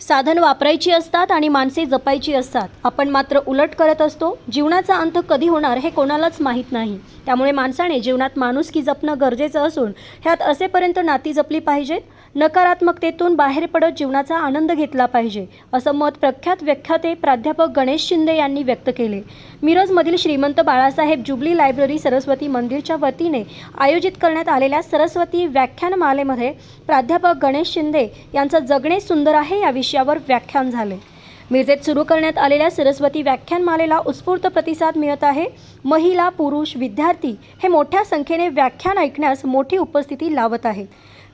साधन वापरायची असतात आणि माणसे जपायची असतात. आपण मात्र उलट करत असतो जीवनाचा अंत कधी होणार हे कोणालाच माहीत नाही. त्यामुळे माणसाने जीवनात माणुसकी जपणं गरजेचं असून ह्यात असेपर्यंत नाती जपली पाहिजेत. नकारात्मकतेतून बाहेर पडत जीवनाचा आनंद घेतला पाहिजे असं मत प्रख्यात व्याख्याते प्राध्यापक गणेश शिंदे यांनी व्यक्त केले. मिरजमधील श्रीमंत बाळासाहेब जुबली लायब्ररी सरस्वती मंदिरच्या वतीने आयोजित करण्यात आलेल्या सरस्वती व्याख्यानमालेमध्ये प्राध्यापक गणेश शिंदे यांचं जगणे सुंदर आहे या विषयावर व्याख्यान झाले. मिरजेत सुरू करण्यात आलेल्या सरस्वती व्याख्यानमालेला उत्स्फूर्त प्रतिसाद मिळत आहे. महिला पुरुष विद्यार्थी हे मोठ्या संख्येने व्याख्यान ऐकण्यास मोठी उपस्थिती लावत आहेत.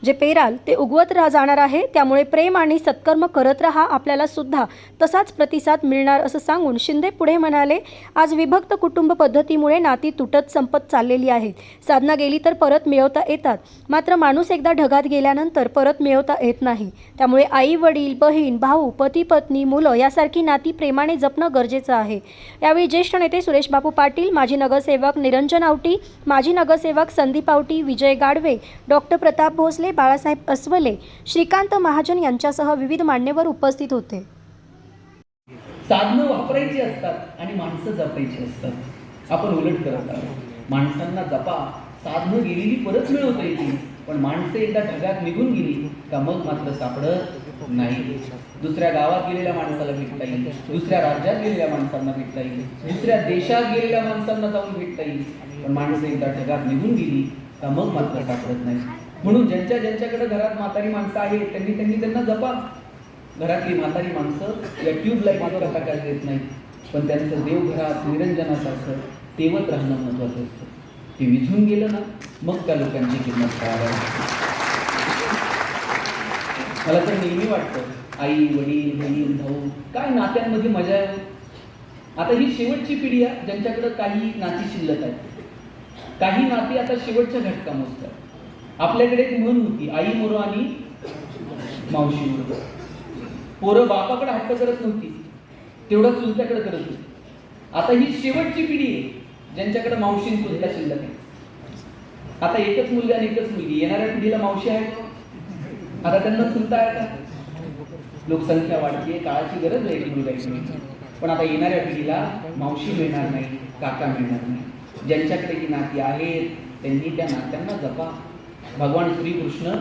जे पेराल ते उगवत रा जाणार आहे त्यामुळे प्रेम आणि सत्कर्म करत राहा आपल्याला सुद्धा. तसाच प्रतिसाद मिळणार असं सांगून शिंदे पुढे म्हणाले आज विभक्त कुटुंब पद्धतीमुळे नाती तुटत संपत चाललेली आहेत. साधना गेली तर परत मिळवता येतात. मात्र माणूस एकदा ढगात गेल्यानंतर परत मिळवता येत नाही. त्यामुळे आई वडील बहीण भाऊ पती पत्नी मुलं यासारखी नाती प्रेमाने जपणं गरजेचं आहे. यावेळी ज्येष्ठ नेते सुरेश बापू पाटील माजी नगरसेवक निरंजन आवटी माजी नगरसेवक संदीप आवटी विजय गाडवे डॉक्टर प्रताप भोसले बाळासाहेब अस्वले श्रीकांत महाजन यांच्यासह विविध मान्यवर उपस्थित होते. साधनं वापरायची असतात आणि माणसं जपायची असतात. आपण उलट करत आहोत. माणसांना जपा साधनं गेलेली परत मिळवता येतील पण माणसं एकदा ढगात निघून गेली का मग मात्र सापडत नाही. दुसऱ्या गावात गेलेल्या माणसाला भेटता येईल दुसऱ्या राज्यात गेलेल्या माणसांना भेटता येईल दुसऱ्या देशात गेलेल्या माणसांना जाऊन भेटता येईल पण माणसं एकदा ढगात निघून गेली का मग मात्र सापडत नाही. म्हणून ज्यांच्या ज्यांच्याकडे घरात म्हातारी माणसं आहेत त्यांनी त्यांनी त्यांना जपा. घरातली म्हातारी माणसं या ट्यूबलाईट मात्र टाकायला देत नाही पण त्यांचं देवघरात निरंजनासारखं तेवत राहणं महत्वाचं असतं. ते विझून गेलं ना मग त्या लोकांची किंमत कळायला मला तर नेहमी वाटतं आई वडील बहीण भाऊ काय नात्यांमध्ये मजा आहे? आता ही शेवटची पिढी आहे ज्यांच्याकडे काही नाती शिल्लक आहेत. काही नाती आता शेवटच्या घटका मोजतात आपल्याकडे एक म्हण होती आई मोरो आणि मावशी मोरो. पोरं बापाकडे हट्ट करत नव्हती तेवढं चुलत्याकडे करत होती. आता ही शेवटची पिढी आहे ज्यांच्याकडे मावशी आणि चुलता शिल्लक आहे आता एकच मुलगा आणि एकच मुलगी येणाऱ्या पिढीला मावशी आहे का? आता त्यांना चुलता आहे का? लोकसंख्या वाढते काळाची गरज आहे एक मुलगा. पण आता येणाऱ्या पिढीला मावशी मिळणार नाही काका मिळणार नाही. ज्यांच्याकडे ही नाती आहेत त्यांनी त्या नात्यांना जपा. भगवान श्रीकृष्ण